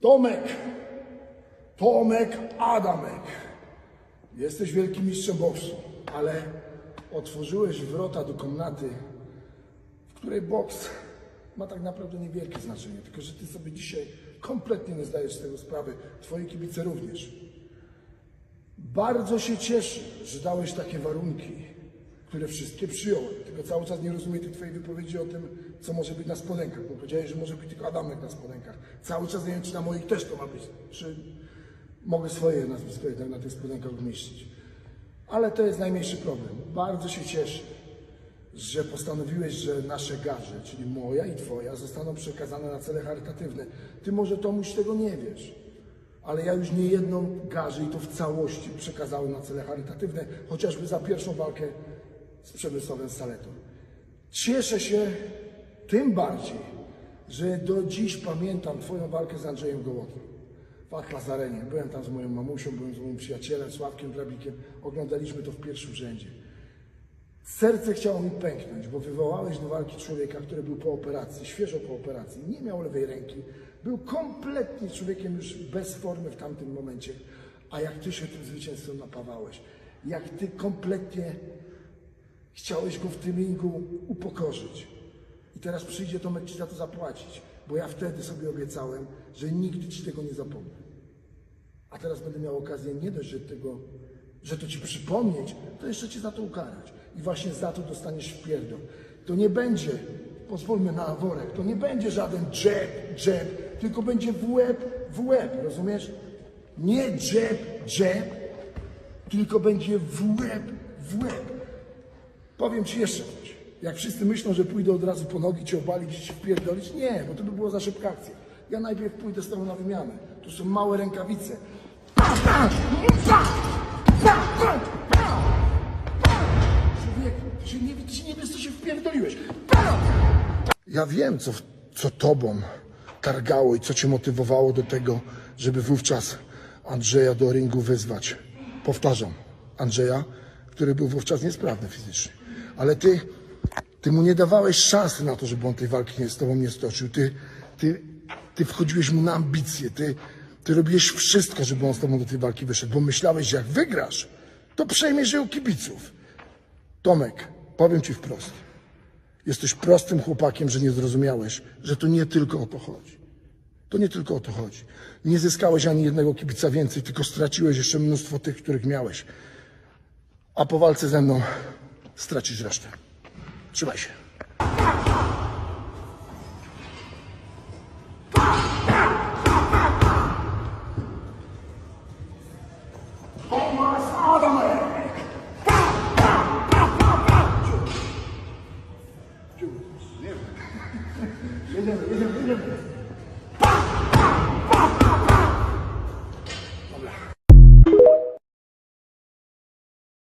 Tomek, Tomek Adamek. Jesteś wielkim mistrzem boksu, ale otworzyłeś wrota do komnaty, w której boks ma tak naprawdę niewielkie znaczenie. Tylko, że ty sobie dzisiaj kompletnie nie zdajesz z tego sprawy. Twoi kibice również. Bardzo się cieszę, że dałeś takie warunki, które wszystkie przyjąłem. Tylko cały czas nie rozumiem tej twojej wypowiedzi o tym, co może być na spodenkach, bo powiedziałeś, że może być tylko Adamek na spodenkach. Cały czas nie wiem, czy na moich też to ma być. Czy mogę swoje nazwisko jednak na tych spodenkach umieścić. Ale to jest najmniejszy problem. Bardzo się cieszę, że postanowiłeś, że nasze garze, czyli moja i twoja, zostaną przekazane na cele charytatywne. Ty może Tomuś tego nie wiesz, ale ja już nie jedną garzę i to w całości przekazałem na cele charytatywne, chociażby za pierwszą walkę z Przemysłowem Saletą. Cieszę się tym bardziej, że do dziś pamiętam Twoją walkę z Andrzejem Gołotą w Atlas Arenie. Byłem tam z moją mamusią, byłem z moim przyjacielem Sławkiem Drabikiem. Oglądaliśmy to w pierwszym rzędzie. Serce chciało mi pęknąć, bo wywołałeś do walki człowieka, który był po operacji, świeżo po operacji, nie miał lewej ręki, był kompletnie człowiekiem już bez formy w tamtym momencie. A jak ty się tym zwycięstwem napawałeś, jak ty kompletnie chciałeś go w tym ringu upokorzyć. I teraz przyjdzie Tomek ci za to zapłacić, bo ja wtedy sobie obiecałem, że nigdy ci tego nie zapomnę. A teraz będę miał okazję nie dość, że, tego, że to ci przypomnieć, to jeszcze cię za to ukarać. I właśnie za to dostaniesz wpierdol. To nie będzie, pozwólmy na worek, to nie będzie żaden jab, jab, tylko będzie w łeb, w łeb, rozumiesz? Nie jab, jab, tylko będzie w łeb, w łeb. Powiem ci jeszcze coś. Jak wszyscy myślą, że pójdę od razu po nogi cię obalić cię wpierdolić, nie, bo to by było za szybka akcja. Ja najpierw pójdę z tobą na wymianę. Tu są małe rękawice. Człowieku, ty się nie, ty nie wiesz, co się wpierdoliłeś. Ja wiem, co, co tobą targało i co cię motywowało do tego, żeby wówczas Andrzeja do ringu wyzwać. Powtarzam, Andrzeja, który był wówczas niesprawny fizycznie. Ale ty, ty mu nie dawałeś szansy na to, żeby on tej walki z tobą nie stoczył. Ty, ty, ty wchodziłeś mu na ambicje. Ty, ty robiłeś wszystko, żeby on z tobą do tej walki wyszedł, bo myślałeś, że jak wygrasz, to przejmiesz ją kibiców. Tomek, powiem ci wprost. Jesteś prostym chłopakiem, że nie zrozumiałeś, że to nie tylko o to chodzi. To nie tylko o to chodzi. Nie zyskałeś ani jednego kibica więcej, tylko straciłeś jeszcze mnóstwo tych, których miałeś. A po walce ze mną stracisz resztę. Trzymaj się. Jedziemy, jedziemy, jedziemy.